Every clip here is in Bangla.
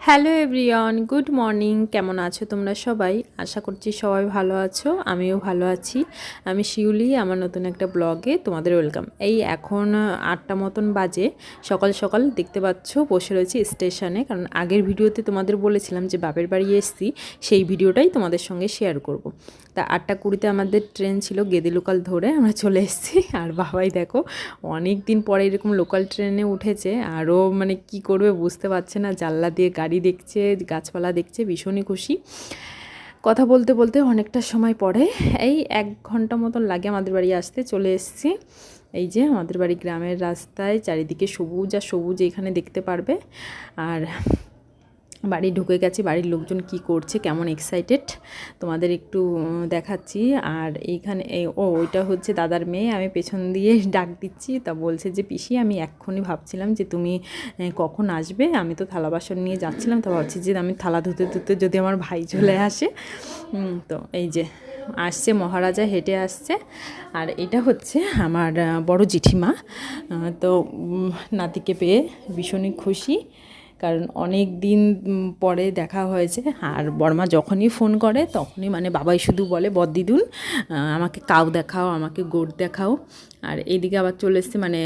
Hello everyone, good morning. কেমন আছো তোমরা সবাই? আশা করছি সবাই ভালো আছো, আমিও ভালো আছি। আমি শিউলি, আমার নতুন একটা ব্লগে তোমাদের ওয়েলকাম। এই এখন আটটা মতন বাজে, সকাল সকাল দেখতে পাচ্ছ, বসে রয়েছি স্টেশনে, কারণ আগের ভিডিওতে তোমাদের বলেছিলাম যে বাপের বাড়ি এসছি, সেই ভিডিওটাই তোমাদের সঙ্গে শেয়ার করব। তা আটটা কুড়িতে আমাদের ট্রেন ছিল গেদে লোকাল ধরে, আমরা চলে এসেছি। আর বাবাই দেখো অনেক দিন পরে এরকম লোকাল ট্রেনে উঠেছে, আরও মানে কি করবে বুঝতে পারছে না, জানলা দিয়ে গাড়ি দেখছে, গাছপালা দেখছে, ভীষণই খুশি। কথা বলতে বলতে অনেকটা সময় পরে এই এক ঘণ্টা মতন লাগে আমাদের বাড়ি আসতে, চলে এসছি। এই যে আমাদের বাড়ি গ্রামের রাস্তায়, চারিদিকে সবুজ আর সবুজ এখানে দেখতে পারবে। আর বাড়ি ঢুকে গেছি, বাড়ির লোকজন কি করছে, কেমন এক্সাইটেড তোমাদের একটু দেখাচ্ছি। আর এইখানে ও, ওইটা হচ্ছে দাদার মেয়ে, আমি পেছন দিয়ে ডাক দিচ্ছি, তা বলছে যে, পিসি, আমি এক্ষুনি ভাবছিলাম যে, তুমি কখন আসবে? আমি তো থালা বাসন নিয়ে যাচ্ছিলাম, তো ভাবছি যে, আমি থালা ধুতে ধুতে যদি আমার ভাই চলে আসে। তো এই যে, আসছে, মহারাজা হেঁটে আসছে। আর এটা হচ্ছে আমার বড় জেঠিমা। তো নাতিকে পেয়ে ভীষণই খুশি। কারণ অনেক দিন পরে দেখা হয়েছে। আর বর্মা যখনই ফোন করে, তখনই মানে বাবাই শুধু বলে বদ্দিদুন আমাকে কাউ দেখাও, আমাকে গোট দেখাও। আর এইদিকে আবার চলে এসছে মানে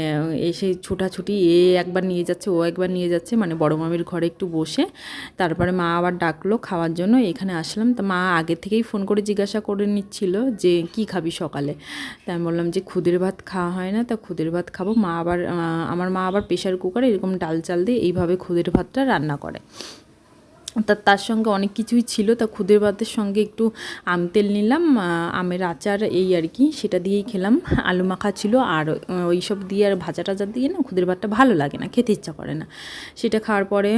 এসে ছোটাছুটি, এ একবার নিয়ে যাচ্ছে, ও একবার নিয়ে যাচ্ছে মানে বড় মামির ঘরে একটু বসে। তারপরে মা আবার ডাকলো খাওয়ার জন্য, এখানে আসলাম। তো মা আগে থেকেই ফোন করে জিজ্ঞাসা করে নিচ্ছিল যে, কি খাবি সকালে? তাই আমি বললাম যে, খুদের ভাত খাওয়া হয় না, তা খুদের ভাত খাব। মা আবার আমার মা আবার প্রেশার কুকারে এরকম ডাল চাল দিয়ে এইভাবে খুদের ভাতটা রান্না করে। তা তার সঙ্গে অনেক কিছুই ছিল। তা খুদের ভাতের সঙ্গে একটু আম তেল নিলাম আমের আচার এই আর কি, সেটা দিয়েই খেলাম। আলু মাখা ছিল আর ওই সব দিয়ে আর ভাজা টাজা দিয়ে না খুদের ভাতটা ভালো লাগে না, খেতে ইচ্ছা করে না। সেটা খাওয়ার পরে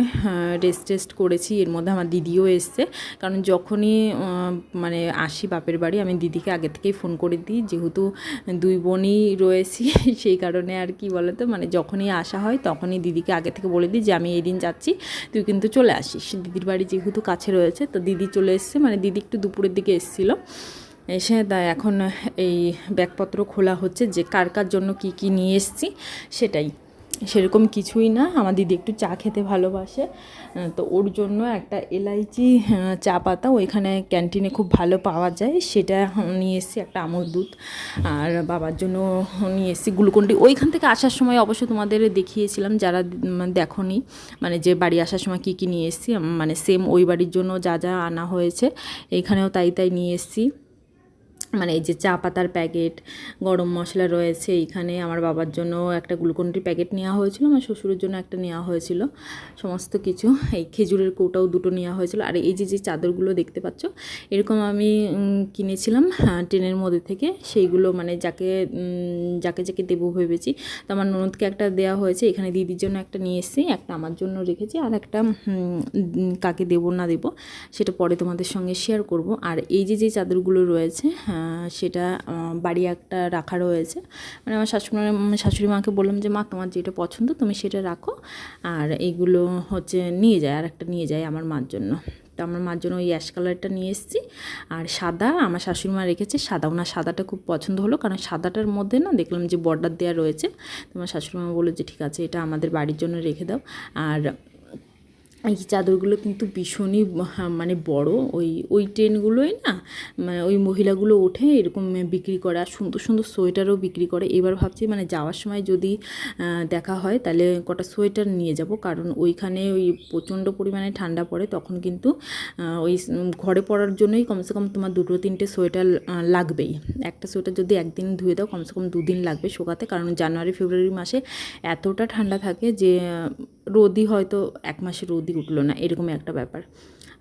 রেস্ট টেস্ট করেছি, এর মধ্যে আমার দিদিও এসছে। কারণ যখনই মানে আসি বাপের বাড়ি, আমি দিদিকে আগে থেকেই ফোন করে দিই। যেহেতু দুই বোনই রয়েছি, সেই কারণে আর কি বলতো মানে যখনই আসা হয়, তখনই দিদিকে আগে থেকে বলে দিই যে, আমি এই দিন যাচ্ছি, তুই কিন্তু চলে আসিস। দিদির বাড়ি যেহেতু কাছে রয়েছে, তো দিদি চলে এসছে। মানে দিদি একটু দুপুরের দিকে এসেছিল। এসে এখন এই ব্যাগপত্র খোলা হচ্ছে যে কার কার জন্য কি কি নিয়ে এসছি সেটাই। সেরকম কিছুই না। আমার দিদি একটু চা খেতে ভালোবাসে। তো ওর জন্য একটা এলাইচি চা পাতা ওইখানে ক্যান্টিনে খুব ভালো পাওয়া যায়। সেটা নিয়ে এসেছি একটা আমল দুধ। আর বাবার জন্য নিয়ে এসেছি গ্লুকন্ডি ওইখান থেকে আসার সময় অবশ্য তোমাদের দেখিয়েছিলাম, যারা দেখনি মানে যে বাড়ি আসার সময় কী কী নিয়ে এসেছি মানে সেম ওই বাড়ির জন্য যা যা আনা হয়েছে এইখানেও তাই তাই নিয়ে এসেছি। মানে এই যে চা পাতার প্যাকেট, গরম মশলা রয়েছে, এইখানে আমার বাবার জন্য একটা গ্লুকন্ডির প্যাকেট নেওয়া হয়েছিল, আমার শ্বশুরের জন্য একটা নেওয়া হয়েছিল। সমস্ত কিছু, এই খেজুরের কৌটাও দুটো নেওয়া হয়েছিল। আর এই যে যে চাদরগুলো দেখতে পাচ্ছ, এরকম আমি কিনেছিলাম ট্রেনের মধ্যে থেকে। সেইগুলো মানে যাকে যাকে যাকে দেবো ভেবেছি। তো আমার ননদকে একটা দেওয়া হয়েছে, এখানে দিদির জন্য একটা নিয়ে এসেছি, একটা আমার জন্য রেখেছি, আর একটা কাকে দেবো না দেবো, সেটা পরে তোমাদের সঙ্গে শেয়ার করব। আর এই যে যে চাদরগুলো রয়েছে হ্যাঁ সেটা বাড়ি একটা রাখা রয়েছে। মানে আমার শাশুড়ি শাশুড়ি মাকে বললাম যে, মা, তোমার যেটা পছন্দ তুমি সেটা রাখো। আর এইগুলো হচ্ছে নিয়ে যায় আর একটা নিয়ে যায় আমার মার জন্য। তো আমার মার জন্য ওই অ্যাশ কালারটা নিয়ে এসেছি। আর সাদা, আমার শাশুড়ি মা রেখেছে সাদা। ওনার সাদাটা খুব পছন্দ হলো, কারণ সাদাটার মধ্যে না দেখলাম যে বর্ডার দেওয়া রয়েছে। তোমার শাশুড়ি মা বলল যে, ঠিক আছে, এটা আমাদের বাড়ির জন্য রেখে দাও। আর এই চাদরগুলো কিন্তু ভীষণই মানে বড়। ওই ওই ট্রেনগুলোই না মানে ওই মহিলাগুলো ওঠে এরকম বিক্রি করে আর সুন্দর সুন্দর সোয়েটারও বিক্রি করে। এবার ভাবছি মানে যাওয়ার সময় যদি দেখা হয়, তাহলে কটা সোয়েটার নিয়ে যাব। কারণ ওইখানে ওই প্রচণ্ড পরিমাণে ঠান্ডা পড়ে, তখন কিন্তু ওই ঘরে পড়ার জন্যই কমসে কম তোমার দুটো, তিনটে সোয়েটার লাগবেই। একটা সোয়েটার যদি একদিন ধুয়ে দাও, কমসে কম দুদিন লাগবে শোকাতে। কারণ জানুয়ারি, ফেব্রুয়ারি মাসে এতটা ঠান্ডা থাকে যে রোদই হয়তো এক মাসে রোদই উঠল না, এরকম একটা ব্যাপার।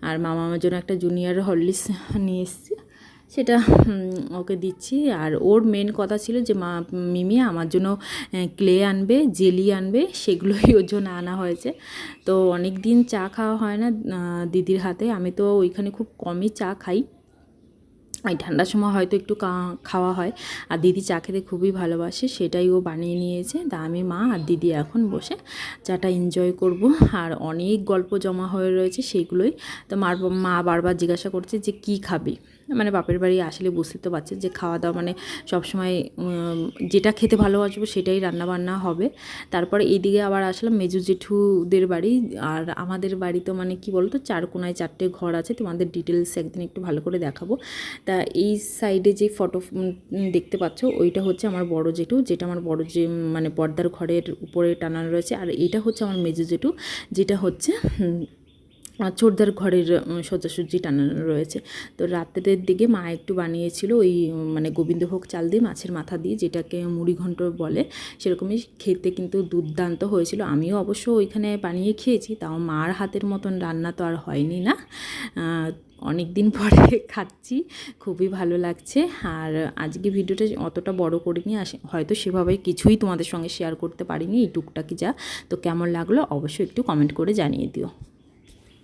আর মামা আমার জন্য একটা জুনিয়র হরলিক্স নিয়ে এসেছি, সেটা ওকে দিচ্ছি। আর ওর মেন কথা ছিল যে, মা, মিমি আমার জন্য ক্লে আনবে জেলি আনবে, সেগুলোই ওর জন্য আনা হয়েছে। তো অনেক দিন চা খাওয়া হয় না দিদির হাতে। আমি তো ওইখানে খুব কমই চা খাই। এই ঠান্ডার সময় হয়তো একটু খাওয়া হয়। আর দিদি চা খেতে খুবই ভালোবাসে, সেটাই ও বানিয়ে নিয়েছে। তা আমি মা আর দিদি এখন বসে চাটা এনজয় করব। আর অনেক গল্প জমা হয়ে রয়েছে সেগুলোই। তো মার, মা বারবার জিজ্ঞাসা করছে যে কি খাবি? মানে বাপের বাড়ি আসলে বুঝতে তো পারছে যে খাওয়া দাওয়া মানে সবসময় যেটা খেতে ভালোবাসবো সেটাই রান্না বান্না হবে। তারপরে এইদিকে আবার আসলাম মেজু জেঠুদের বাড়ি। আর আমাদের বাড়ি তো মানে কি বলতো, চার কোনায় চারটে ঘর আছে, তোমাদের ডিটেলস একদিন একটু ভালো করে দেখাবো। তা এই সাইডে যে ফটো দেখতে পাচ্ছ, ওইটা হচ্ছে আমার বড় জেঠু, যেটা আমার বড় যে মানে পর্দার ঘরের উপরে টানানো রয়েছে। আর এটা হচ্ছে আমার মেজু জেঠু, যেটা হচ্ছে চোরদার ঘরের সোজাসুজি টানানো রয়েছে। তো রাত্রের দিকে মা একটু বানিয়েছিল ওই মানে গোবিন্দভোগ চাল দিয়ে মাছের মাথা দিয়ে, যেটাকে মুড়ি ঘন্ট বলে। সেরকমই খেতে কিন্তু দুর্দান্ত হয়েছিল। আমিও অবশ্য ওইখানে বানিয়ে খেয়েছি, তাও মার হাতের মতন রান্না তো আর হয়নি না। অনেক দিন পরে খাচ্ছি, খুবই ভালো লাগছে। আর আজকে ভিডিওটা অতটা বড় করিনি, আস, হয়তো সেভাবে কিছুই তোমাদের সঙ্গে শেয়ার করতে পারিনি, এই টুকটাকি যা। তো কেমন লাগল অবশ্যই একটু কমেন্ট করে জানিয়ে দিও।